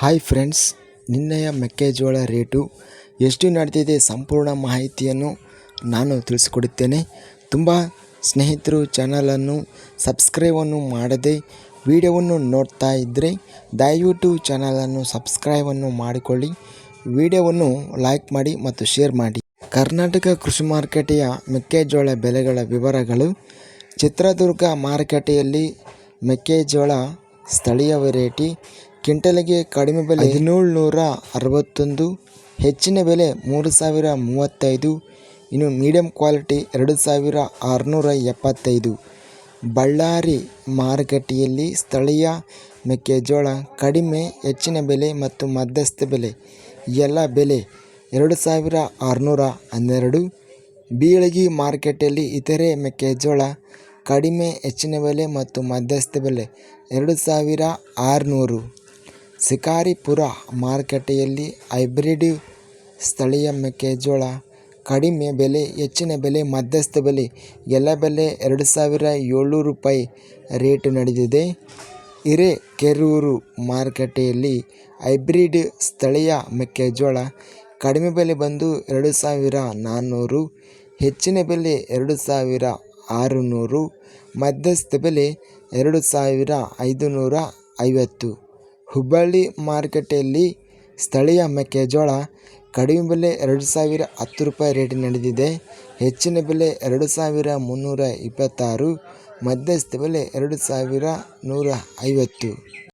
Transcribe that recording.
Hi friends ನಿನ್ನೆಯ ಮೆಕ್ಕೆಜೋಳ rate ಎಷ್ಟು ನಡೆದಿದೆ ಸಂಪೂರ್ಣ ಮಾಹಿತಿಯನ್ನು ನಾನು ತಿಳಿಸಿಕೊಡುತ್ತೇನೆ. ತುಂಬ ಸ್ನೇಹಿತರು ಚಾನಲನ್ನು ಸಬ್ಸ್ಕ್ರೈಬನ್ನು ಮಾಡದೆ ವಿಡಿಯೋವನ್ನು ನೋಡ್ತಾ ಇದ್ದರೆ ದಯವಿಟ್ಟು ಚಾನಲನ್ನು ಸಬ್ಸ್ಕ್ರೈಬನ್ನು ಮಾಡಿಕೊಳ್ಳಿ. ವಿಡಿಯೋವನ್ನು ಲೈಕ್ ಮಾಡಿ ಮತ್ತು ಶೇರ್ ಮಾಡಿ. ಕರ್ನಾಟಕ ಕೃಷಿ ಮಾರುಕಟ್ಟೆಯ ಮೆಕ್ಕೆಜೋಳ ಬೆಲೆಗಳ ವಿವರಗಳು. ಚಿತ್ರದುರ್ಗ ಮಾರುಕಟ್ಟೆಯಲ್ಲಿ ಮೆಕ್ಕೆಜೋಳ ಸ್ಥಳೀಯ ವೆರೈಟಿ ಕ್ವಿಂಟಲಿಗೆ ಕಡಿಮೆ ಬೆಲೆ ನೂರ ಅರವತ್ತೊಂದು ಹೆಚ್ಚಿನ ಬೆಲೆ ಮೂರು ಸಾವಿರ ಮೂವತ್ತೈದು ಇನ್ನು ಮೀಡಿಯಂ ಕ್ವಾಲಿಟಿ ಎರಡು ಸಾವಿರ ಆರುನೂರ ಎಪ್ಪತ್ತೈದು ಬಳ್ಳಾರಿ ಮಾರುಕಟ್ಟೆಯಲ್ಲಿ ಸ್ಥಳೀಯ ಮೆಕ್ಕೆಜೋಳ ಕಡಿಮೆ, ಹೆಚ್ಚಿನ ಬೆಲೆ ಮತ್ತು ಮಧ್ಯಸ್ಥ ಬೆಲೆ. ಎಲ್ಲ ಬೆಲೆ ಎರಡು ಸಾವಿರ ಆರುನೂರ ಹನ್ನೆರಡು ಬೀಳಗಿ ಮಾರುಕಟ್ಟೆಯಲ್ಲಿ ಇತರೆ ಮೆಕ್ಕೆಜೋಳ ಕಡಿಮೆ, ಹೆಚ್ಚಿನ ಬೆಲೆ ಮತ್ತು ಮಧ್ಯಸ್ಥ ಬೆಲೆ ಎರಡು ಸಾವಿರ ಆರುನೂರು ಶಿಕಾರಿಪುರ ಮಾರುಕಟ್ಟೆಯಲ್ಲಿ ಹೈಬ್ರಿಡ್ ಸ್ಥಳೀಯ ಮೆಕ್ಕೆಜೋಳ ಕಡಿಮೆ ಬೆಲೆ, ಹೆಚ್ಚಿನ ಬೆಲೆ, ಮಧ್ಯಸ್ಥ ಬೆಲೆ, ಎಲ್ಲ ಬೆಲೆ ಎರಡು ಸಾವಿರ ಏಳ್ನೂರು ರೂಪಾಯಿ ರೇಟ್ ನಡೆದಿದೆ. ಹಿರೇಕೆರೂರು ಮಾರುಕಟ್ಟೆಯಲ್ಲಿ ಹೈಬ್ರಿಡ್ ಸ್ಥಳೀಯ ಮೆಕ್ಕೆಜೋಳ ಕಡಿಮೆ ಬೆಲೆ ಬಂದು ಎರಡು ಸಾವಿರ ನಾನ್ನೂರು, ಹೆಚ್ಚಿನ ಬೆಲೆ ಎರಡು ಸಾವಿರ ಆರುನೂರು, ಮಧ್ಯಸ್ಥ ಬೆಲೆ ಎರಡು ಸಾವಿರ ಐದುನೂರ ಐವತ್ತು. ಹುಬ್ಬಳ್ಳಿ ಮಾರುಕಟ್ಟೆಯಲ್ಲಿ ಸ್ಥಳೀಯ ಮೆಕ್ಕೆಜೋಳ ಕಡಿಮೆ ಬೆಲೆ ಎರಡು ಸಾವಿರ ಹತ್ತು ರೂಪಾಯಿ ರೇಟ್ ನಡೆದಿದೆ. ಹೆಚ್ಚಿನ ಬೆಲೆ ಎರಡು ಸಾವಿರ ಮುನ್ನೂರ ಇಪ್ಪತ್ತಾರು, ಮಧ್ಯಸ್ಥ ಬೆಲೆ ಎರಡು ಸಾವಿರ ನೂರ ಐವತ್ತು.